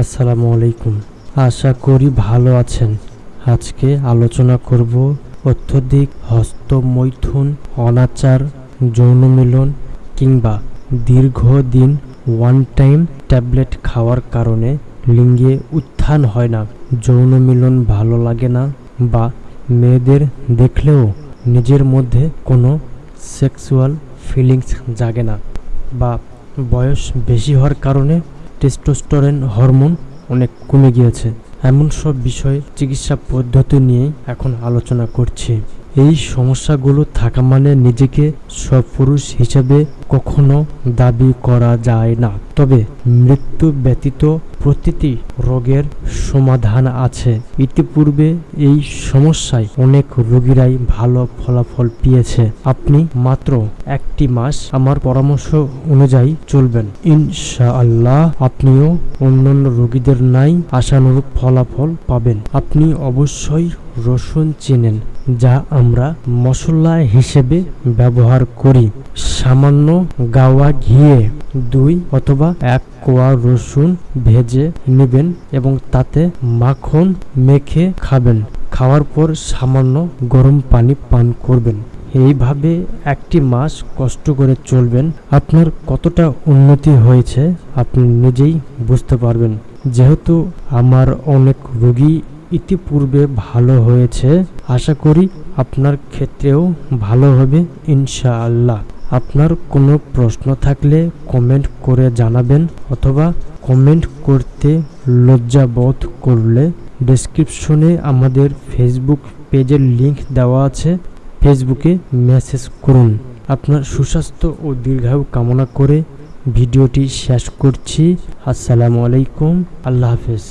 আসসালামু আলাইকুম। আশা করি ভালো আছেন। আজকে আলোচনা করব অত্যধিক হস্তমৈথুন, অনাচার, যৌন মিলন কিংবা দীর্ঘদিন ওয়ান টাইম ট্যাবলেট খাওয়ার কারণে লিঙ্গে উত্থান হয় না, যৌন মিলন ভালো লাগে না বা মেয়েদের দেখলেও নিজের মধ্যে কোনো সেক্সুয়াল ফিলিংস জাগে না বা বয়স বেশি হওয়ার কারণে টেস্টোস্টেরন হরমোন অনেক কমে গিয়েছে। এমন সব বিষয়ে চিকিৎসা পদ্ধতি নিয়ে এখন আলোচনা করছি। এই সমস্যাগুলো থাকা মানে নিজেকে সব পুরুষ হিসেবে কখনো দাবি করা যায় না। তবে মৃত্যু ব্যতীত প্রতিটি রোগের সমাধান আছে। ইতিপূর্বে এই সমস্যায় অনেক রোগীরাই ভালো ফলাফল পেয়েছে। আপনি মাত্র একটি মাস আমার পরামর্শ অনুযায়ী চলবেন। ইনশাআল্লাহ আপনিও অন্যান্য রোগীদের নাই আশানুরূপ ফলাফল পাবেন। আপনি অবশ্যই রসুন চেনেন, যা আমরা মশলা হিসেবে ব্যবহার করি। সামান্য গাওয়া ঘিয়ে দুই অথবা এক কোয়া রসুন ভেজে নেবেন এবং তাতে মাখন মেখে খাবেন। খাওয়ার পর সামান্য গরম পানি পান করবেন। এইভাবে একটি মাস কষ্ট করে চলবেন। আপনার কতটা উন্নতি হয়েছে আপনি নিজেই বুঝতে পারবেন। যেহেতু আমার অনেক রোগী ইতিপূর্বে ভালো হয়েছে, আশা করি আপনার ক্ষেত্রেও ভালো হবে ইনশাআল্লাহ। আপনার কোনো প্রশ্ন থাকলে কমেন্ট করে জানাবেন অথবা কমেন্ট করতে লজ্জাবোধ করলে ডেসক্রিপশনে আমাদের ফেসবুক পেজের লিংক দেওয়া আছে। ফেসবুকে মেসেজ করুন। আপনার সুস্বাস্থ্য ও দীর্ঘায়ু কামনা করে ভিডিওটি শেষ করছি। আসসালামু আলাইকুম। আল্লাহ হাফেজ।